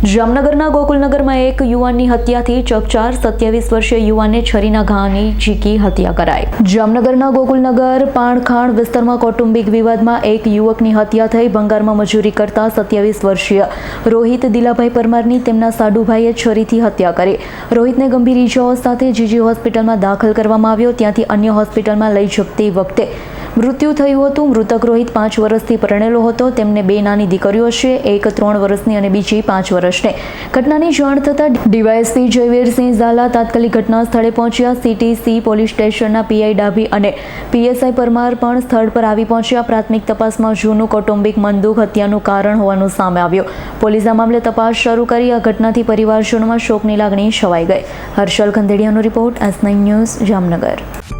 જામનગરના ગોકુલનગરમાં એક યુવાનની હત્યાથી ચકચાર સત્યાવીસ વર્ષીય યુવાનને છરીના ઘાની ઝીકી હત્યા કરાઈ. જામનગરના ગોકુલનગર પાણખાણ વિસ્તારમાં કૌટુંબિક વિવાદમાં એક યુવકની હત્યા થઈ ભંગારમાં મજૂરી કરતા સત્યાવીસ વર્ષીય રોહિત દિલાભાઈ પરમારની તેમના સાડુભાઈએ છરીથી હત્યા કરી. રોહિતને ગંભીર ઇજાઓ સાથે જીજી હોસ્પિટલમાં દાખલ કરવામાં આવ્યો, ત્યાંથી અન્ય હોસ્પિટલમાં લઈ જતી વખતે મૃત્યુ થયું હતું. મૃતક રોહિત પાંચ વર્ષથી પરણેલો હતો. તેમને બે નાની દીકરીઓ છે. એક ત્રણ વર્ષની અને બીજી પાંચ વર્ષની. ઘટનાની જાણ થતાં ડીવાયએસપી જયવીરસિંહ ઝાલા તાત્કાલિક ઘટના સ્થળે પહોંચ્યા. સીટીસી, પોલીસ સ્ટેશનના પીઆઈ ડાભી અને પીએસઆઈ પરમાર પણ સ્થળ પર આવી પહોંચ્યા. પ્રાથમિક તપાસમાં જૂનું કૌટુંબિક મનદુખ હત્યાનું કારણ હોવાનું સામે આવ્યું. પોલીસ આ મામલે તપાસ શરૂ કરી. આ ઘટનાથી પરિવારજનોમાં શોકની લાગણી છવાઈ ગઈ. Harshal ખંદેડિયાનો report S nine news, Jamnagar.